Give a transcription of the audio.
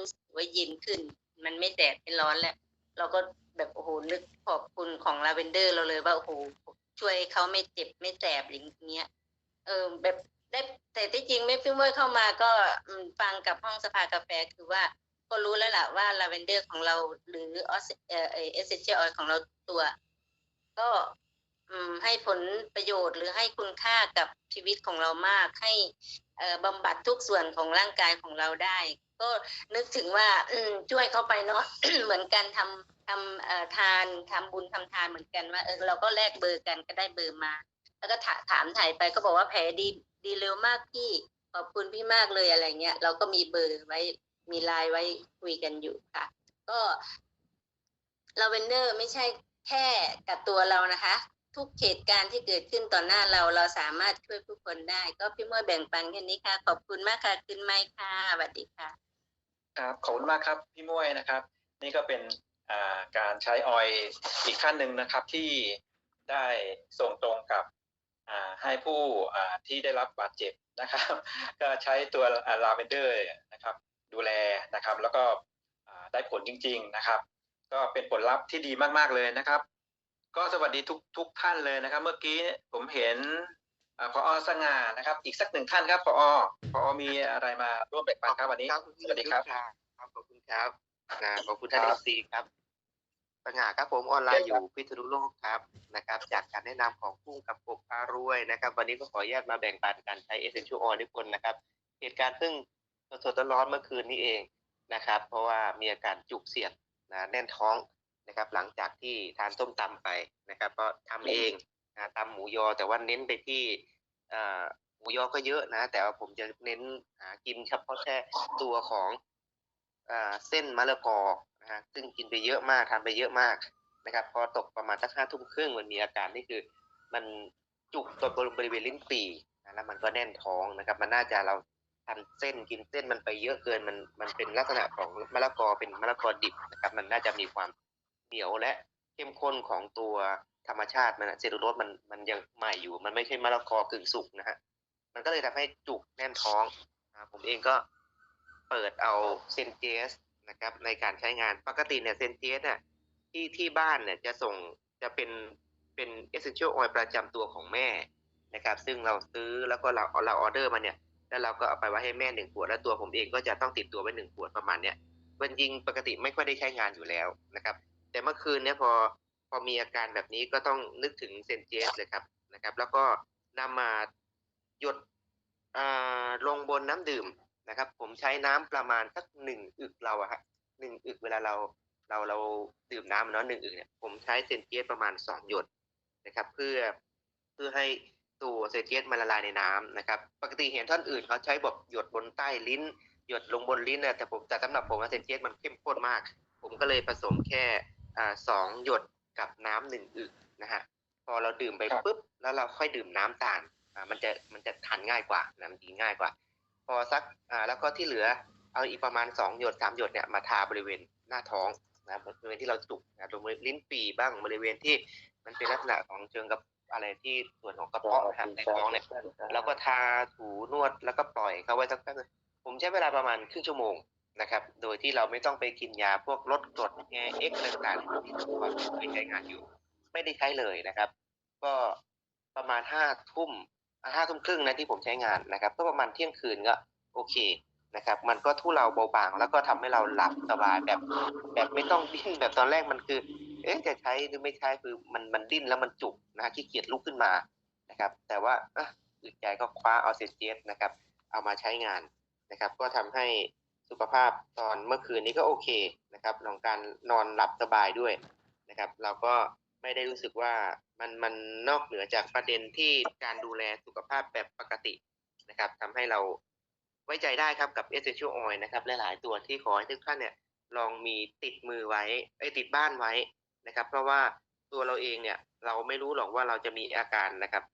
รู้สึกว่าเย็นขึ้น มันไม่แดดไม่ร้อนแล้ว เราก็แบบโอ้โหนึกขอบคุณของลาเวนเดอร์เราเลยว่าโอ้โหช่วยเขาไม่เจ็บไม่แสบอย่างเงี้ย เออแบบได้แต่ที่จริงไม่ฟิ้มเวอร์เข้ามาก็ฟังกับห้องสภากาแฟคือว่าก็รู้แล้วล่ะว่าลาเวนเดอร์ของเราหรือออสเอเอสเซนเชียลออยของเราตัว ก็ให้ผลประโยชน์หรือให้คุณค่ากับชีวิตของเรามาก ให้บำบัดทุกส่วนของร่างกายของเราได้ ก็นึกถึงว่า อืมช่วยเขาไปเนาะ เหมือนกันทำทำเอ่อทานทำบุญทำทานเหมือนกันว่าเออเราก็แลกเบอร์กันก็ได้เบอร์มา แล้วก็ถาถามถ่ายไปก็บอกว่าแผลดีดีเร็วมากพี่ขอบคุณพี่มากเลยอะไรเงี้ยเราก็มีเบอร์ไว้มีไลน์ไว้คุยกันอยู่ค่ะ ก็ลาเวนเดอร์ไม่ใช่แค่กับตัวเรานะคะ ทุกเหตุการณ์ที่เกิดขึ้นต่อหน้าเราเราสามารถช่วยผู้คนได้ ก็พี่มวยแบ่งปันแค่นี้ค่ะ ขอบคุณมากค่ะ ขึ้นไมค์ค่ะสวัสดีค่ะ ครับขอบคุณมากครับพี่ม้วยนะครับ นี่ก็เป็นการใช้ออยล์อีกขั้นหนึ่งนะครับที่ได้ส่งตรงกับให้ผู้ที่ได้รับบาดเจ็บนะครับ ก็ใช้ตัวลาเวนเดอร์นะครับ ดูแลนะครับ แล้วก็ได้ผลจริง ๆนะครับ ก็เป็นผลลัพธ์ที่ดีมากๆเลยนะครับ ก็สวัสดีทุกทุกท่านเลยนะครับ เมื่อกี้ผมเห็น พอสง่านะครับ อีกสักหนึ่งท่านครับพอพอมีอะไรมาร่วมแบ่งปันครับวันนี้ครับคุณสวัสดีครับครับขอบคุณครับนะขอบคุณท่านคเอรับซีครับปัญหาครับผมออนไลน์อยู่พิษณุโลกครับนะครับ จากการแนะนำของพุ่งกับปกพารวยนะครับ วันนี้ก็ขออนุญาตมาแบ่งปันการใช้ Essential Oil ทุกคนนะครับ เหตุการณ์เพิ่งสดๆร้อนๆเมื่อคืนนี้เองนะครับ เพราะว่ามีอาการจุกเสียดนะแน่นท้องนะครับ หลังจากที่ทานต้มตำไปนะครับ ก็ทำเอง นะตำหมูยอแต่ว่าเน้นไปที่หมูยอก็เยอะนะ แต่ว่าผมจะเน้นหากินเฉพาะแค่ตัวของอเส้นมะละกอนะฮะซึ่งกินไปเยอะมากทานไปเยอะมากนะครับ พอตกประมาณสักห้าทุ่มครึ่งมันมีอาการนี่คือ มันจุกตัวบริเวณลิ้นปี่นะแล้วมันก็แน่นท้องนะครับ มันน่าจะเราทานเส้นกินเส้นมันไปเยอะเกินมันมันเป็นลักษณะของมะละกอเป็นมะละกอดิบนะครับ มันน่าจะมีความเหนียวและเข้มข้นของตัว ธรรมชาติมันะเซลลูโลสมันมันยังใหม่อยู่ มันไม่ใช่มะละกอกึ่งสุกนะฮะมันก็เลยทำให้จุกแน่นท้องนะผมเองก็เปิดเอาเซนเจสนะครับในการใช้งานปกติเนี่ยเซนเจสเนี่ยที่ที่บ้านเนี่ยจะส่งจะเป็นเป็นเอเซนเชียลออยล์ประจำตัวของแม่นะครับ ซึ่งเราซื้อแล้วก็เราเราออเดอร์มาเนี่ยแล้วเราก็เอาไปไว้ให้แม่หนึ่งขวดแล้วตัวผมเองก็จะต้องติดตัวไว้หนึ่งขวดประมาณเนี้ยมันจริงปกติไม่ค่อยได้ใช้งานอยู่แล้วนะครับ แต่เมื่อคืนเนี่ยพอ พอมีอาการแบบนี้ก็ต้องนึกถึงเซนเจสเลยครับนะครับ แล้วก็นำมาหยดลงบนน้ำดื่มนะครับ ผมใช้น้ำประมาณสักหนึ่งอึกเราอะฮะหนึ่งอึกเวลาเราเราเราดื่มน้ำเนาะหนึ่งอึกเนี่ยผมใช้เซนเจสประมาณสองหยดนะครับ เพื่อเพื่อให้ตัวเซนเจสมันละลายในน้ำนะครับ ปกติเห็นท่านอื่นเขาใช้แบบหยดบนใต้ลิ้น หยดลงบนลิ้นนะแต่ผมแต่สำหรับผมเซนเจสมันเข้มข้นมาก ผมก็เลยผสมแค่อสองหยด กับน้ำหนึ่งอึกนะฮะพอเราดื่มไปครับปุ๊บแล้วเราค่อยดื่มน้ำตามอ่ามันจะมันจะทานง่ายกว่าน้ำดีง่ายกว่า พอสักอ่าแล้วก็ที่เหลือเอาอีกประมาณสองหยดสามหยดเนี่ยมาทาบริเวณหน้าท้องนะบริเวณที่เราจุกนะตรงบริเวณลิ้นปี่บ้างบริเวณที่มันเป็นลักษณะของเชิงกับอะไรที่ส่วนของกระเพาะนะครับในท้องเนี่ยแล้วก็ทาถูนวดแล้วก็ปล่อยเขาไว้สักแป๊บนึงผมใช้เวลาประมาณครึ่งชั่วโมง นะครับ โดยที่เราไม่ต้องไปกินยาพวกลดกรดแงเอ็กซ์ต่างๆที่ตัวเคยใช้งานอยู่ ไม่ได้ใช้เลยนะครับ ก็ประมาณห้าทุ่มห้าทุ่มครึ่งนะที่ผมใช้งานนะครับก็ประมาณเที่ยงคืนก็โอเคนะครับ มันก็ทุเลาเบาบาง แล้วก็ทำให้เราหลับสบายแบบ แบบไม่ต้องดิ้นแบบตอนแรกมันคือ เอ๊ะจะใช้หรือไม่ใช้คือมันมันดิ้นแล้วมันจุกนะฮะขี้เกียจลุกขึ้นมานะครับ แต่ว่าอะอึดใจก็คว้าเอาเซนเจสนะครับ เอามาใช้งานนะครับ ก็ทำให้ สุขภาพตอนเมื่อคืนนี้ก็โอเคนะครับของการนอนหลับสบายด้วยนะครับ เราก็ไม่ได้รู้สึกว่ามันมันนอกเหนือจากประเด็นที่การดูแลสุขภาพแบบปกตินะครับทำให้เราไว้ใจได้ครับกับ Essential Oil นะครับหลายๆตัวที่ขอให้ทุกท่านเนี่ยลองมีติดมือไว้ไอ้ติดบ้านไว้นะครับ เพราะว่าตัวเราเองเนี่ยเราไม่รู้หรอกว่าเราจะมีอาการนะครับ